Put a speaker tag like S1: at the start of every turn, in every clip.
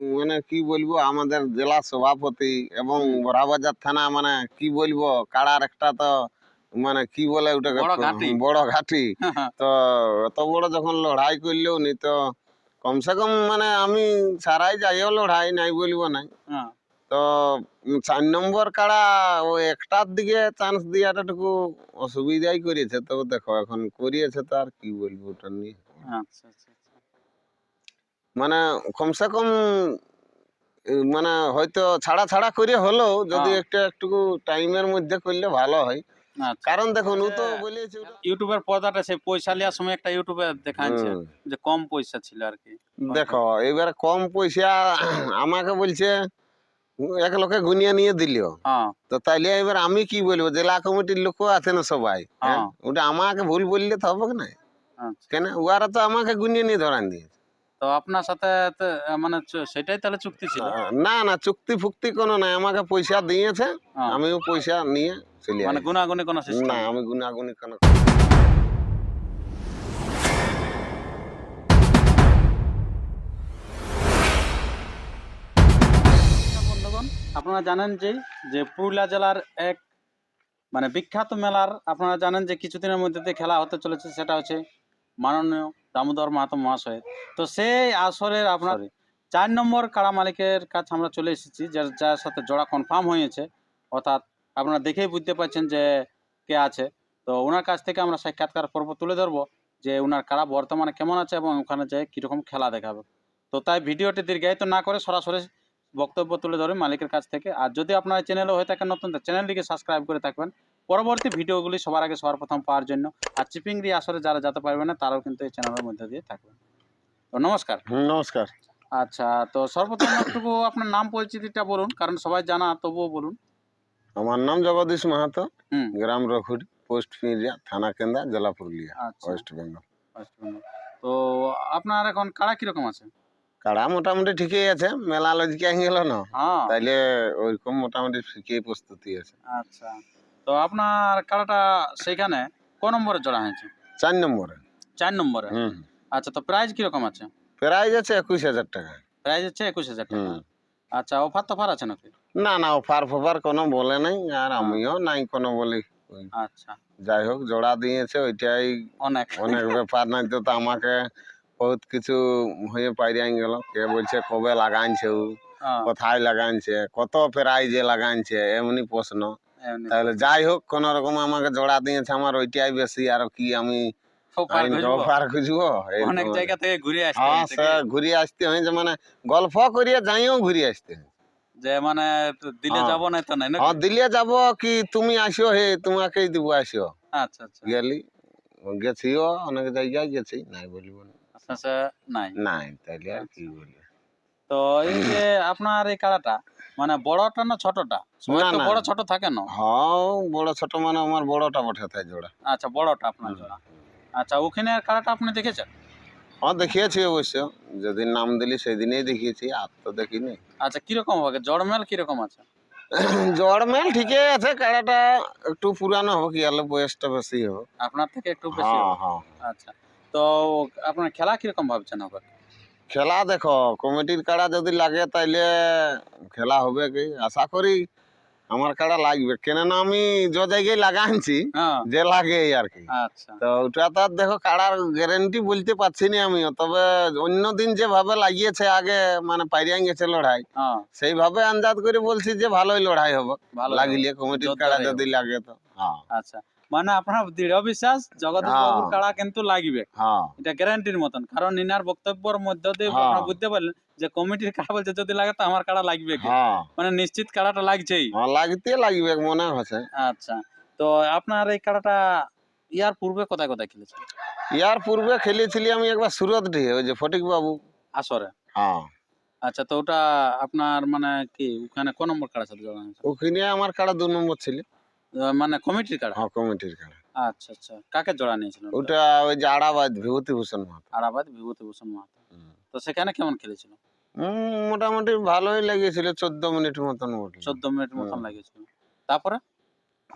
S1: মানে কি বলব আমাদের জেলা সভাপতি এবং বড়াবাজার থানা মানে কি বলব কাড়ার একটা তো মানে কি বলে ওটাকে
S2: বড় ঘাটি।
S1: তো এত বড় যখন লড়াই করলেও নি তো কমসে কম মানে আমি সারাই যাইও লড়াই নাই বলব নাই।
S2: হ্যাঁ।
S1: তো চার নম্বর কাড়া ও একটার দিকে চান্স দিয়াটাটুকু অসুবিধাই করেছে তো দেখো এখন করিয়েছে তো আর কি বলব ওটা নিয়ে।
S2: আচ্ছা আচ্ছা।
S1: মানে কমসে কম মানে হয়তো ছাড়া ছাড়া করে হলেও যদি
S2: হ্যাঁ।
S1: একটা একটু টাইমের মধ্যে করলে ভালো হয়।
S2: আচ্ছা।
S1: কারণ দেখুন ও তো। বলেছে
S2: ইউটিউবের পর্দাটা সেই পয়সা লিয়ার সময় একটা ইউটিউবে দেখাচ্ছে যে কম পয়সা ছিল আর কি।
S1: দেখো এবারে কম পয়সা আমাকে বলছে এক লোকে গুনিয়ে নিয়ে দিল।
S2: হ্যাঁ।
S1: তো তাইলে এবার আমি কি বলব জেলা কমিটির লোক আছে না সবাই? হ্যাঁ। ওটা আমাকে ভুল বললে তো হবে না?
S2: আচ্ছা।
S1: কেন? ওরা তো আমাকে গুনিয়ে নিয়ে ধরান দিয়েছে।
S2: তো আপনার সাথে মানে সেটাই তাহলে চুক্তি ছিল
S1: না না চুক্তি ফুক্তি কোনো নাই আমাকে পয়সা দিয়েছে
S2: হ্যাঁ।
S1: আমিও পয়সা নিয়ে চলে
S2: মানে। গুনাগুনি কোনো সিস্টেম
S1: না আমি গুনাগুনি কোনো
S2: আপনারা জানেন যে যে পুরুলিয়া জেলার এক মানে বিখ্যাত মেলার আপনারা জানেন যে কিছুদিনের মধ্যে দিয়ে খেলা হতে চলেছে সেটা হচ্ছে মাননীয় দামোদর মাহাতো মহাশয়ের তো সেই আসরের আপনার চার নম্বর কাড়া মালিকের কাছে আমরা চলে এসেছি যার যার সাথে জোড়া কনফার্ম হয়েছে। অর্থাৎ আপনারা দেখেই বুঝতে পারছেন যে কে আছে। তো ওনার কাছ থেকে আমরা সাক্ষাৎকার পর্ব তুলে ধরবো যে ওনার কাড়া বর্তমানে কেমন আছে এবং ওখানে যে কীরকম খেলা দেখাবে। তো তাই ভিডিওটি দীর্ঘায়িত না করে সরাসরি বক্তব্য তুলে ধরে মালিকের কাছ থেকে। আর যদি আপনার চ্যানেলও হয়ে থাকেন নতুন চ্যানেলটিকে সাবস্ক্রাইব করে থাকবেন। পরবর্তী ভিডিওগুলি সবার আগে সবার প্রথম পাওয়ার জন্য আর চিপিংরি আসরে যারা যেতে পারবে না তারাও কিন্তু এই চ্যানেলের মধ্যে দিয়ে থাকবে। তো নমস্কার।
S1: নমস্কার।
S2: আচ্ছা তো সর্বপ্রথম একটু আপনার নাম পরিচিতিটা বলুন কারণ সবাই জানা তবুও বলুন।
S1: আমার নাম জগদীশ মাহাতো গ্রাম রঘুরি পোস্ট পিরিয়া থানা কেন্দ্রা জেলা পুরুলিয়া
S2: আচ্ছা।
S1: West Bengal.
S2: তো আপনার এখন কাড়া কীরকম আছে?
S1: কাড়া মোটামুটি ঠিকই আছে মেলা লজকে গেল না।
S2: হ্যাঁ।
S1: তাইলে ওইরকম মোটামুটি ঠিকই প্রস্তুতি আছে।
S2: আচ্ছা। তো আপনার কাড়াটা সেখানে ক নম্বরে জোড়া হয়েছে?
S1: চার নম্বরে।
S2: চার নম্বরে? আচ্ছা তো প্রাইস কীরকম আছে?
S1: প্রাইজ আছে একুশ হাজার টাকা।
S2: প্রাইস আছে একুশ হাজার টাকা। আচ্ছা অফার তফার আছে নাকি?
S1: না না অফার ফফার কোনো বলে নাই আর আমিও নাই কোনো বলি।
S2: আচ্ছা।
S1: যাই হোক জোড়া দিয়েছে ওইটাই
S2: অনেক।
S1: অনেক ব্যাপার নাই তো আমাকে বহুত কিছু হয়ে পাইরিয়ে গেল। কে বলছে কবে লাগাইছে ও?
S2: হ্যাঁ,
S1: কোথায় লাগাইছে? কত প্রাইজে লাগাইছে? এমনি প্রশ্ন। তাহলে যাই হোক কোন রকম আমাকে জোড়া দিয়েছে আমার ওইটাই বেশি আর কি আমি
S2: অনেক জায়গা থেকে ঘুরে আসতে
S1: হ্যাঁ মানে গল্প করিয়ে যাইও ঘুরিয়ে আসতে।
S2: যে মানে দিলে
S1: হ্যাঁ।
S2: না তো নাই না
S1: হ্যাঁ দিলে যাব কি তুমি হে তোমাকেই দিব
S2: আচ্ছা আচ্ছা।
S1: গেলি গেছিও অনেক জায়গায় গেছি নাই বলিব
S2: আচ্ছা আচ্ছা, নাই।
S1: নাই তাইলে আর কি বলি
S2: তো এই যে আপনার এই কাড়াটা মানে বড়টা না ছোটটা?
S1: না, না।
S2: বড় ছোট থাকে না?
S1: হ্যাঁ বড় ছোট মানে আমার বড়টা বটে তাই জোড়া।
S2: আচ্ছা বড়টা আপনার জোড়া। আচ্ছা ওখানে কাড়াটা আপনি দেখেছেন?
S1: হ্যাঁ দেখিয়েছি অবশ্য। যেদিন নাম দিলি সেদিনই দেখিয়েছি আর তো দেখিনি।
S2: আচ্ছা কীরকম হবে? জড়মেল কীরকম আছে?
S1: জ্বর মেল ঠিকই আছে কাড়াটা একটু পুরানো হোক ইয়ালে বয়সটা বেশি হোক।
S2: আপনার থেকে একটু বেশি
S1: হ্যাঁ
S2: হবে।
S1: হ্যাঁ।
S2: আচ্ছা তো আপনার খেলা কীরকম ভাবছেন হবে
S1: খেলা দেখো কমিটির কাড়া যদি লাগে তাইলে খেলা হবে কি? আশা করি আমার কাড়া লাগবে। কেননা আমি যে জায়গায় লাগাইছি
S2: হ্যাঁ।
S1: যে লাগে আর কি।
S2: আচ্ছা।
S1: তো ওটা তো দেখো কাড়ার গ্যারেন্টি বলতে পারছি না আমিও তবে অন্য দিন যেভাবে লাগিয়েছে আগে মানে পাইরিয়া গেছে লড়াই
S2: হ্যাঁ।
S1: সেইভাবে আন্দাজ করে বলছি যে ভালোই লড়াই হবে।
S2: ভালো
S1: লাগিলে কমিটির কাড়া যদি লাগে তো হ্যাঁ।
S2: আচ্ছা। মানে আপনার দৃঢ় বিশ্বাস জগদীশ। বাবুর কাড়া কিন্তু লাগবে। এটা গ্যারান্টির মতন। কারণ ইনার বক্তব্যের মধ্যে দিয়ে। আপনারা বুঝতে পারলেন যে কমিটির কাড়া বলছে যদি লাগে তো আমার কাড়া লাগবে মানে নিশ্চিত কাড়াটা লাগছেই।
S1: লাগতে লাগবে মনে হচ্ছে
S2: আচ্ছা। তো আপনার এই কাড়াটা ইয়ার পূর্বে কোথায় কোথায় খেলেছে
S1: ইয়ার পূর্বে খেলেছিলি আমি একবার সুরত দিয়ে ওই যে ফটিক বাবু।
S2: আসরে
S1: হ্যাঁ
S2: আচ্ছা তো ওটা আপনার মানে কি ওখানে কোন নম্বর কাড়া আছে
S1: ওখানে আমার কাড়া দু নম্বর ছিল।
S2: মানে কমিটির কার্ড
S1: হ্যাঁ কমিটির কার্ড
S2: আচ্ছা আচ্ছা। কাকে জড়া নিয়েছিলেন
S1: ওটা ওই যে আড়াবাদ বিভূতি ভূষণ মাহাতো।
S2: আরাবাদ বিভূতিভূষণ মাহাতো। তো সেখানে কেমন খেলেছিল?
S1: মোটামুটি ভালোই লেগেছিল চোদ্দ মিনিট মতন
S2: চোদ্দ মিনিট মতন। লাগিয়েছিল তারপরে?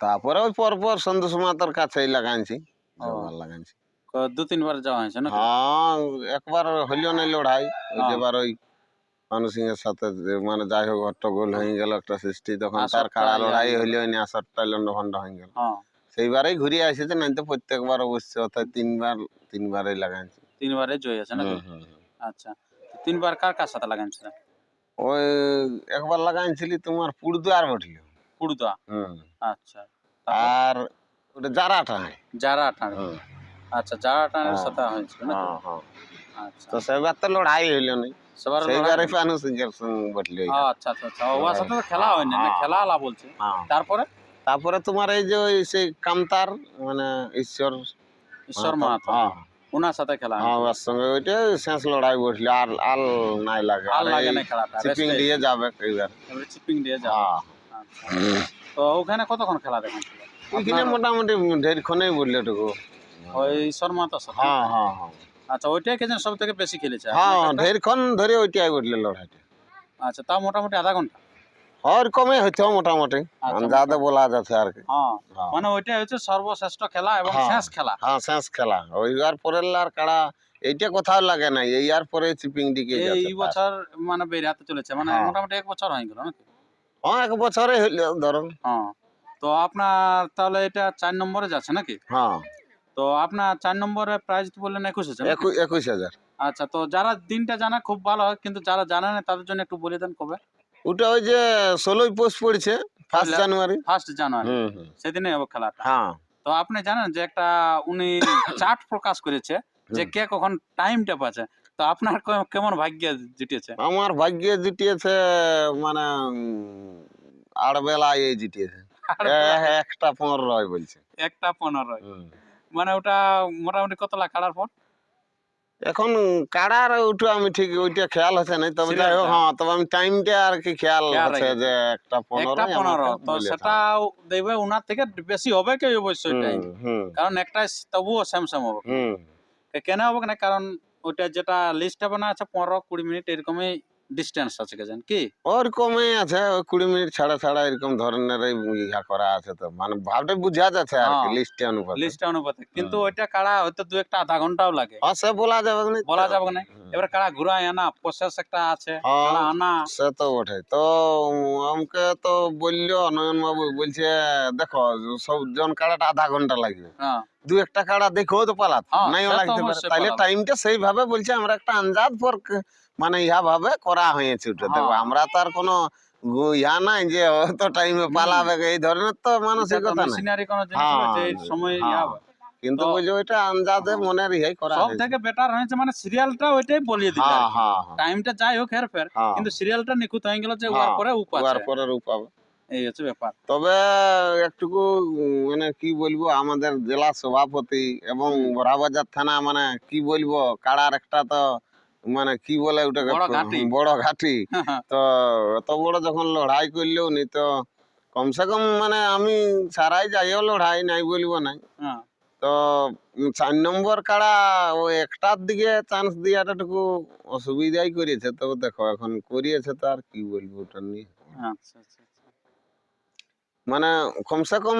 S1: তারপরে ওই পরপর সন্তোষ মাতার কাছেই লাগাইছি লাগাইছি।
S2: দু তিনবার যাওয়া হয়েছে না
S1: হ্যাঁ একবার হইল না লড়াই ওই। যেবার ওই মানু সিং এর সাথে মানে যাই হোক হট্টগোল হয়ে গেল একটা সৃষ্টি তখন তার কাড়া লড়াই হইল নি আসরটা লন্ডভন্ড হয়ে গেল।
S2: হ্যাঁ।
S1: সেইবারেই ঘুরে আসেছে নাই তো প্রত্যেকবার অবশ্যই অর্থাৎ তিনবার তিনবারই লাগাইছে।
S2: তিনবারে জয় আছে
S1: হুম।
S2: আচ্ছা তিনবার কার কার সাথে লাগাইছিলেন
S1: ওই একবার লাগাইছিলি তোমার পুরদুয়ার বঠিল
S2: পুড়ুদা
S1: হুম।
S2: আচ্ছা
S1: আর ওটা জারাটা হয়
S2: যারা টান আচ্ছা যারা টানের
S1: হ্যাঁ।
S2: সাথে হয়েছিল নাকি?
S1: হ্যাঁ, হ্যাঁ।
S2: আচ্ছা।
S1: তো সেবার তো লড়াই হইল
S2: সবার
S1: সেইবারে বটলি
S2: আচ্ছা আচ্ছা আচ্ছা। ওর সাথে তো খেলা হয়নি না
S1: হ্যাঁ।
S2: খেলা আলা বলছে।
S1: হ্যাঁ।
S2: তারপরে?
S1: তারপরে তোমার এই যে ওই সেই কামতার মানে ঈশ্বর
S2: ঈশ্বর
S1: মাহাতো,
S2: মাহাতো।
S1: হ্যাঁ।
S2: ওনার সাথে খেলা
S1: হ্যাঁ। ওর সঙ্গে ওইটা শেষ লড়াই বসল আর আল নাই লাগে।
S2: আর লাগে না খেলাটা
S1: চিপিং দিয়ে যাবে এইবার।
S2: চিপিং দিয়ে
S1: হ্যাঁ।
S2: আচ্ছা। তো ওখানে কতক্ষণ খেলা দেখেন?
S1: ওইখানে মোটামুটি ঢেরক্ষণেই বললে টুকু
S2: ওই ঈশ্বর সাথে?
S1: হ্যাঁ হ্যাঁ হ্যাঁ।
S2: আচ্ছা ওইটাই কে সব থেকে বেশি খেলেছে?
S1: হ্যাঁ? ঢেরক্ষণ ধরে ওইটাই বললে লড়াইটা।
S2: আচ্ছা তাও মোটামুটি আধা ঘণ্টা?
S1: ওর কমে হইতো মোটামুটি।
S2: আচ্ছা,
S1: যাতে বলা যাচ্ছে আর কি।
S2: হ্যাঁ
S1: হ্যাঁ।
S2: মানে ওইটাই হচ্ছে সর্বশ্রেষ্ঠ খেলা এবং
S1: হ্যাঁ।
S2: শেষ খেলা।
S1: হ্যাঁ শেষ খেলা। ওই আর পরের আর কাড়া এইটা কোথাও লাগে না এই আর পরে চিপিং দিকে
S2: এই বছর মানে বেরিয়াতে চলেছে। মানে
S1: হ্যাঁ।
S2: মোটামুটি এক বছর হয়ে গেল নাকি?
S1: হ্যাঁ এক বছরে হইলে ধরুন।
S2: হ্যাঁ তো আপনার তাহলে এটা চার নম্বরে যাচ্ছে নাকি?
S1: হ্যাঁ।
S2: তো আপনার চার নম্বরে প্রাইজ বললেন একুশ হাজার
S1: একুশ হাজার।
S2: আচ্ছা তো যারা দিনটা জানা খুব ভালো হয় কিন্তু যারা জানে না তাদের জন্য একটু বলে দেন কবে?
S1: ওটা ওই যে ষোলোই পোষ পড়ছে ফার্স্ট জানুয়ারি
S2: ফার্স্ট জানুয়ারি সেদিনে হবে খেলাটা।
S1: হ্যাঁ।
S2: তো আপনি জানেন যে একটা উনি চার্ট প্রকাশ করেছে যে কে কখন টাইম টাইমটা পাচ্ছে। তো আপনার কেমন ভাগ্য জিতেছে
S1: আমার ভাগ্যে জিতিয়েছে মানে আড়বেলা এই জিতিয়েছে। এ- একটা পনেরো হয় বলছে।
S2: একটা পনেরো
S1: হুম।
S2: মানে ওটা মোটামুটি কত লাখ কাটার পর?
S1: এখন কাড়ার ওটা আমি ঠিক ওইটা খেয়াল হচ্ছে না তবে যাই হোক হ্যাঁ তবে আমি টাইমটা আর কি খেয়াল
S2: রেখেছি।
S1: যে একটা পনেরো
S2: পনেরো তো সেটাও দেখবে ওনার থেকে বেশি হবে কি অবশ্যই টাইম কারণ একটা তবুও সেম সেম হবে। কেন হবে না? কারণ ওইটা যেটা লিস্ট হবে না আছে পনেরো কুড়ি মিনিট এরকমই ডিস্টেন্স আছে কে জান কি?
S1: ওরকমই আছে কুড়ি মিনিট ছাড়া ছাড়া এরকম ধরনের ইয়া করা আছে তো। মানে ভাবটা বুঝা যাচ্ছে আর কি
S2: হ্যাঁ।
S1: লিস্টে অনুপাতে।
S2: লিস্ট অনুপাতে। কিন্তু ওইটা কাড়া হয়তো দু একটা আধা ঘন্টাও লাগে।
S1: হ্যাঁ সে বলা যাবে না।
S2: বলা যাবে না। এবার কাড়া ঘুরায় আনা প্রসেস একটা আছে
S1: হ্যাঁ।
S2: কাড়া আনা।
S1: সে তো বটে তো আমাকে তো বলল নয়ন বাবু বলছে দেখো সব জন কাড়াটা আধা ঘণ্টা লাগবে।
S2: হ্যাঁ।
S1: দু একটা কাড়া দেখেও তো পালাতে।
S2: হ্যাঁ,
S1: নাইও লাগতে পারে।
S2: পালাবে।
S1: টাইমটা সেইভাবে বলছে আমরা একটা আন্দাজ পর মানে ইহা ভাবে করা হয়েছে ওটা। দেখো
S2: হ্যাঁ।
S1: আমরা তো আর কোনো ইয়া নাই যে অত টাইমে পালাবে। এই ধরনের তো মানসিকতা নাই।
S2: যে
S1: হ্যাঁ,
S2: সময় ইয়া
S1: হ্যাঁ। কিন্তু
S2: তো-
S1: বলছে ওইটা আন্দাজে মনের ইহাই করা
S2: সব থেকে বেটার হয়েছে মানে সিরিয়ালটা ওইটাই বলিয়ে
S1: হ্যাঁ হ্যাঁ হ্যাঁ।
S2: টাইমটা যাই হোক হের ফের
S1: হ্যাঁ।
S2: কিন্তু সিরিয়ালটা নিখুঁত হয়ে গেল যে
S1: হ্যাঁ,
S2: ওয়ার পরে উপ আছে।
S1: পরে
S2: এই হচ্ছে ব্যাপার।
S1: তবে একটুকু মানে কি বলব আমাদের জেলা সভাপতি এবং বড়াবাজার থানা মানে কি বলব কাড়ার একটা তো মানে কি বলে ওটাকে
S2: বড় ঘাটি।
S1: তো এত বড় যখন লড়াই করলেও নি তো কমসে কম মানে আমি সারাই যাইও লড়াই নাই বলব নাই।
S2: হ্যাঁ,
S1: তো চার নম্বর কাড়া ও একটার দিকে চান্স দিয়াটাটুকু অসুবিধাই করেছে তবে দেখো এখন করিয়েছে তো আর কি বলব ওটা নিয়ে।
S2: আচ্ছা আচ্ছা আচ্ছা।
S1: মানে কমসে কম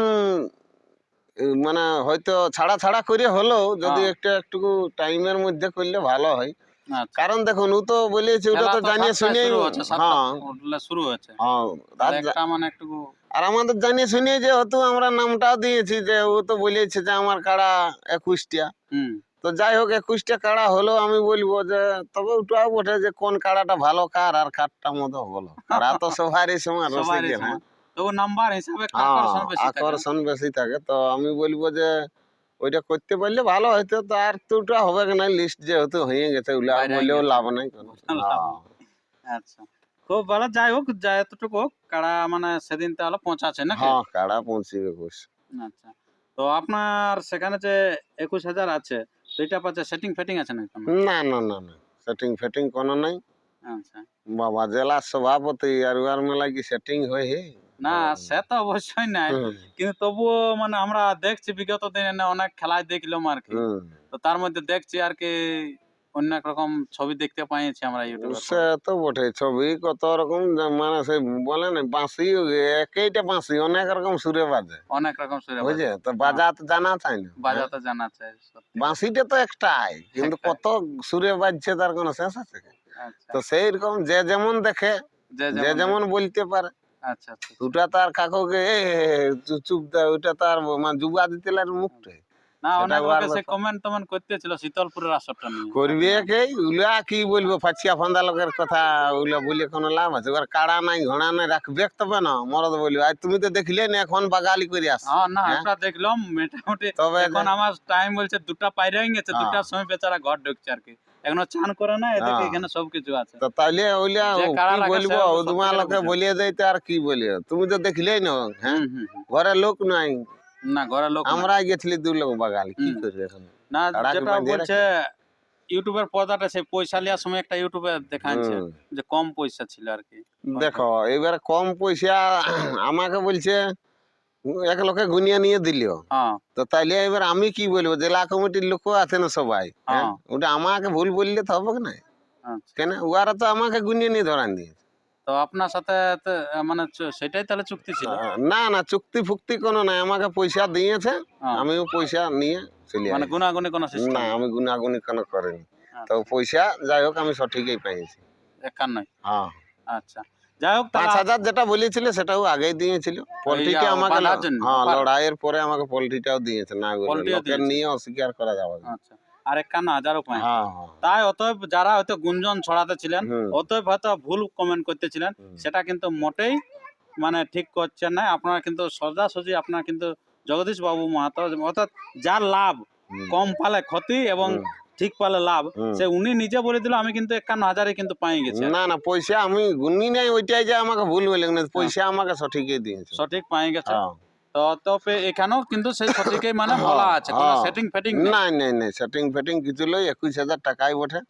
S1: মানে হয়তো ছাড়া ছাড়া করে হলেও যদি
S2: হ্যাঁ।
S1: একটা একটু টাইমের মধ্যে করলে ভালো হয়।
S2: আচ্ছা।
S1: কারণ দেখুন ও তো বলেছে ওটা তো জানিয়ে শুনেই
S2: শুরু
S1: হ্যাঁ।
S2: হয়েছে
S1: হ্যাঁ আর
S2: একটা মানে একটু
S1: আর আমাদের জানিয়ে শুনে যে হতো আমরা নামটাও দিয়েছি যে ও তো বলেছে যে আমার কাড়া একুশটা তো যাই হোক একুশটা কাড়া হলেও আমি বলব যে তবে ওটাও বটে যে কোন কাড়াটা ভালো কার আর কারটা মতো বলো কাড়া তো সবারই সমান হ্যাঁ
S2: সমান। তো নাম্বার হিসাবে
S1: হ্যাঁ,
S2: আকর্ষণ বেশি থাকে?
S1: বেশি থাকে? তো আমি বলব যে ওইটা করতে পারলে ভালো হইতো তো আর তো ওটা হবে না লিস্ট যেহেতু হয়ে গেছে ওগুলা বললেও লাভ নাই। হ্যাঁ,
S2: আচ্ছা। খুব ভালো যাই হোক যা এতটুকু হোক কাড়া মানে সেদিন তাহলে পৌঁছাচ্ছে নাকি?
S1: হ্যাঁ কাড়া পৌঁছিবে
S2: আচ্ছা। তো আপনার সেখানে যে একুশ হাজার আছে তো এটা পাচ্ছে সেটিং ফেটিং আছে কোনো?
S1: না না না না। সেটিং ফেটিং কোনো নাই।
S2: আচ্ছা।
S1: বাবা জেলা সভাপতি আর উয়ার মেলা কি সেটিং হয় হে?
S2: না সে তো অবশ্যই নাই। কিন্তু তবুও মানে আমরা দেখছি বিগত দিনে অনেক খেলায় দেখলাম আর কি তো তার মধ্যে দেখছি আর কি অনেক রকম ছবি দেখতে পাইছি আমরা ইউটিউবে
S1: সে তো বটে ছবি কত রকম মানে সে বলে না বাঁশি একইটা বাঁশি অনেক রকম সুরে বাজে।
S2: অনেক রকম সুরে বাজে।
S1: বুঝে তো বাজা তো জানা চাই না
S2: বাজাতে জানা চাই
S1: বাঁশিটা তো একটাই কিন্তু কত সুরে বাজছে তার কোনো শেষ আছে?
S2: আচ্ছা।
S1: তো সেই রকম যে যেমন দেখে
S2: যে যেমন
S1: বলতে পারে।
S2: আচ্ছা আচ্ছা
S1: ওটা তার কাকুকে চুপ দেয় ওটা তার মানে যুবা মুখটা।
S2: না অনেক লোকে সে কমেন্ট টমেন্ট করতেছিল শীতলপুরের আসরটা নিয়ে।
S1: করবে কে? উলা কি বলব ফাঁচিয়া ফান্দা লোকের কথা ওগুলা বলে কোনো লাভ আছে? ওর কাড়া নাই ঘোড়া নাই রাখবে তবে না মরদ বলবে। আর তুমি তো দেখলে না এখন বাগালি করে আস
S2: হ্যাঁ না? ওটা দেখলাম মোটামুটি
S1: তবে
S2: এখন আমার টাইম বলছে দুটা পাইরে গেছে
S1: হ্যাঁ।
S2: দুটার সময় বেচারা ঘর ঢুকছে আর কি। এখনও চান করে না এদিকে
S1: হ্যাঁ।
S2: এখানে সবকিছু আছে।
S1: তো তাইলে ওইলা কি বলব? তোমার লোকে বলিয়ে দিতে আর কি বলিয়ে? তুমি তো দেখলেই না হ্যাঁ। ঘরে লোক নাই।
S2: না ঘরের লোক
S1: আমরা গেছিলি দু লোক বাগাল কি। করবে এখন?
S2: না যেটা বলছে ইউটিউবের পর্দাটা সেই পয়সা লিয়ার সময় একটা ইউটিউবে দেখাচ্ছে যে কম পয়সা ছিল আর কি।
S1: দেখো এবার কম পয়সা আমাকে বলছে এক লোকে গুনিয়া নিয়ে দিল
S2: হ্যাঁ।
S1: তো তাইলে এবার আমি কি বলব জেলা কমিটির লোক আছে না সবাই হ্যাঁ?
S2: হ্যাঁ।
S1: ওটা আমাকে ভুল বললে তো হবে না?
S2: আচ্ছা।
S1: কেন? ওরা তো আমাকে গুনিয়ে নিয়ে ধরান দিয়েছে
S2: তো আপনার সাথে মানে সেটাই তাহলে চুক্তি ছিল?
S1: না না চুক্তি ফুক্তি কোনো নাই। আমাকে পয়সা দিয়েছে। আমিও পয়সা নিয়ে চলে
S2: মানে। গুনাগুনি কোনো
S1: না আমি গুনাগুনি কোনো করিনি। তো
S2: আচ্ছা।
S1: পয়সা যাই হোক আমি সঠিকই পাইছি
S2: একান্নই?
S1: হ্যাঁ।
S2: আচ্ছা। যাই হোক
S1: পাঁচ হাজার যেটা বলেছিল সেটাও আগেই দিয়েছিল। পোল্ট্রিটা আমাকে হ্যাঁ লড়াইয়ের পরে আমাকে পোল্ট্রিটাও দিয়েছে না লোকের নিয়ে অস্বীকার করা যাবে
S2: আচ্ছা আর হাজারও
S1: হ্যাঁ হ্যাঁ।
S2: তাই অতএব যারা হয়তো গুঞ্জন ছড়াতে ছিলেন
S1: হুম,
S2: অতএব হয়তো ভুল কমেন্ট করতেছিলেন সেটা কিন্তু মোটেই মানে ঠিক করছেন না। আপনারা কিন্তু সোজাসুজি আপনার কিন্তু জগদীশ বাবু মাহাতো অর্থাৎ যার লাভ কম পালে ক্ষতি এবং ঠিক পালে লাভ। সে উনি নিজে বলে দিল আমি কিন্তু একান্ন হাজারে কিন্তু পাই গেছি
S1: না না পয়সা আমি গুনি নাই ওইটাই যে আমাকে ভুল বলে না পয়সা আমাকে সঠিকই দিয়েছে।
S2: সঠিক পাই গেছে।
S1: হ্যাঁ।
S2: তো তো এখানেও কিন্তু সেই সঠিকই মানে
S1: হ্যাঁ,
S2: বলা আছে কোনো
S1: হ্যাঁ।
S2: সেটিং ফেটিং
S1: নাই। নাই নাই সেটিং ফেটিং কিছু লই একুশ হাজার টাকাই বটে।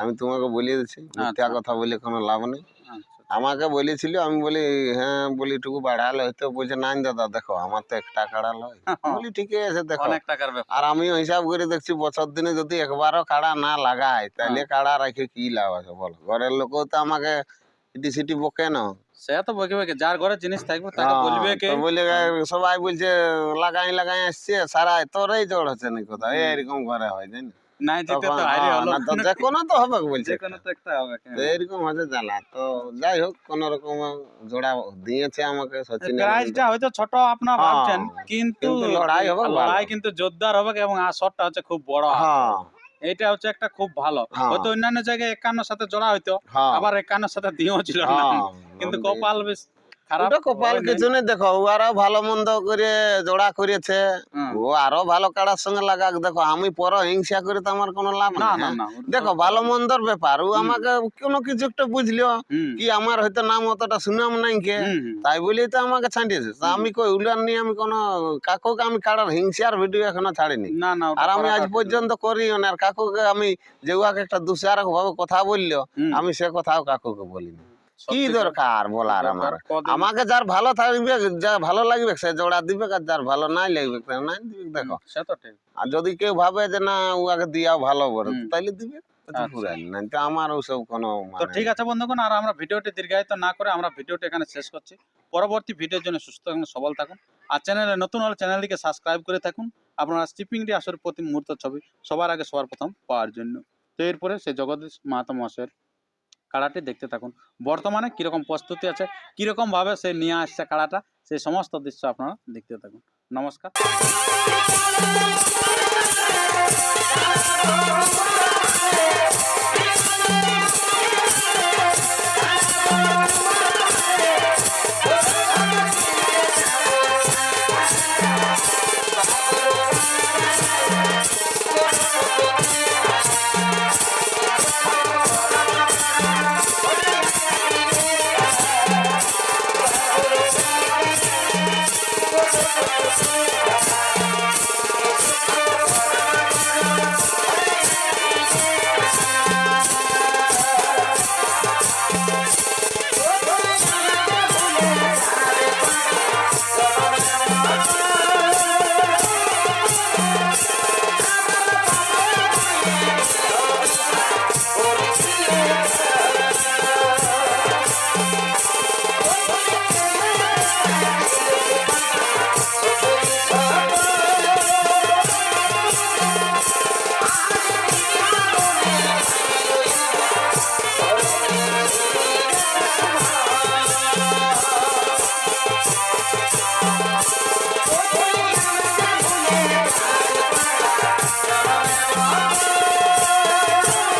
S1: আমি তোমাকে বলিয়ে দিচ্ছি মিথ্যা
S2: আচ্ছা।
S1: কথা বলে কোনো লাভ নেই।
S2: আচ্ছা,
S1: আমাকে বলেছিল আমি বলি হ্যাঁ বলি টুকু বাড়ালে হয়তো। বলছে নাই দাদা দেখো আমার তো একটা কাড়া লয় বলি ঠিকই আছে দেখো।
S2: অনেক টাকার
S1: আর আমি হিসাব করে দেখছি বছর দিনে যদি একবারও কাড়া না লাগায় তাহলে
S2: হ্যাঁ।
S1: কাড়া রাখে কি লাভ আছে বলো? ঘরের লোকও তো আমাকে ইটি সিটি বকে না।
S2: সে তো বকে বকে যার ঘরে জিনিস থাকবে তাকে বলবে কে?
S1: বলে সবাই বলছে লাগাই লাগাই আসছে সারা তোরই জোর হচ্ছে না কোথাও? এরকম ঘরে হয় জানি
S2: জিতে তো
S1: হ্যাঁ,
S2: হলো
S1: যে কোনো তো হবে বলছে।
S2: যে কোনো তো একটা হবে
S1: এরকম হচ্ছে জ্বালা। তো যাই হোক কোন রকম জোড়া দিয়েছে আমাকে সচিন
S2: প্রাইজটা হয়তো ছোট আপনার
S1: হ্যাঁ,
S2: ভাবছেন কিন্তু
S1: লড়াই হবে
S2: লড়াই কিন্তু জোরদার হবে এবং আসরটা হচ্ছে খুব বড়
S1: হ্যাঁ।
S2: এটা হচ্ছে একটা খুব ভালো।
S1: হ্যাঁ।
S2: হয়তো অন্যান্য জায়গায় একান্নর সাথে জোড়া হইতো
S1: হ্যাঁ।
S2: আবার একান্নর সাথে দিও ছিল না।
S1: হ্যাঁ,
S2: কিন্তু কপাল বেশ
S1: ওটা কপাল কিছু নেই। দেখো ও আরও ভালো মন্দ করে জোড়া করেছে। ও আরও ভালো কাড়ার সঙ্গে লাগাক দেখো আমি পর হিংসা করে তো আমার কোনো লাভ
S2: না
S1: হ্যাঁ? দেখো ভালো মন্দর ব্যাপার ও আমাকে কোনো কিছু একটা বুঝলো কি আমার হয়তো নাম অতটা সুনাম নাই কে। তাই বলেই তো আমাকে ছাড়িয়েছে। তা আমি কই উলার নিয়ে আমি কোনো কাকুকে আমি কাড়ার হিংসার ভিডিও এখনও ছাড়িনি। আর আমি আজ পর্যন্ত করিও না আর কাকুকে আমি যে উহাকে একটা দুসারক ভাবে কথা বলল আমি সে কথাও কাকুকে বলিনি। কি দরকার বলার আমার? আমাকে যার ভালো থাকবে যা ভালো লাগবে সে জোড়া দিবে আর যার ভালো নাই লাগবে নাই দিবে দেখো। আর যদি কেউ ভাবে যে না উহাকে দিয়া ভালো
S2: হুম।
S1: তাইলে দিবে
S2: আচ্ছা।
S1: পুরাই নাই তো আমার ওসব কোনো
S2: তো
S1: মানে
S2: ঠিক আছে বন্ধুগণ আর আমরা ভিডিওটি দীর্ঘায়িত না করে আমরা ভিডিওটি এখানে শেষ করছি। পরবর্তী ভিডিওর জন্য সুস্থ থাকুন সবল থাকুন আর চ্যানেলে নতুন হলে চ্যানেলটিকে সাবস্ক্রাইব করে থাকুন। আপনারা স্টিপিংটি আসর প্রতি মুহূর্ত ছবি সবার আগে সবার প্রথম পাওয়ার জন্য। তো এরপরে সে জগদীশ মাহাতো মহাশয়ের কাড়াটি দেখতে থাকুন। বর্তমানে কীরকম প্রস্তুতি আছে কীরকমভাবে সে নিয়ে আসছে কাড়াটা সেই সমস্ত দৃশ্য আপনারা দেখতে থাকুন। নমস্কার।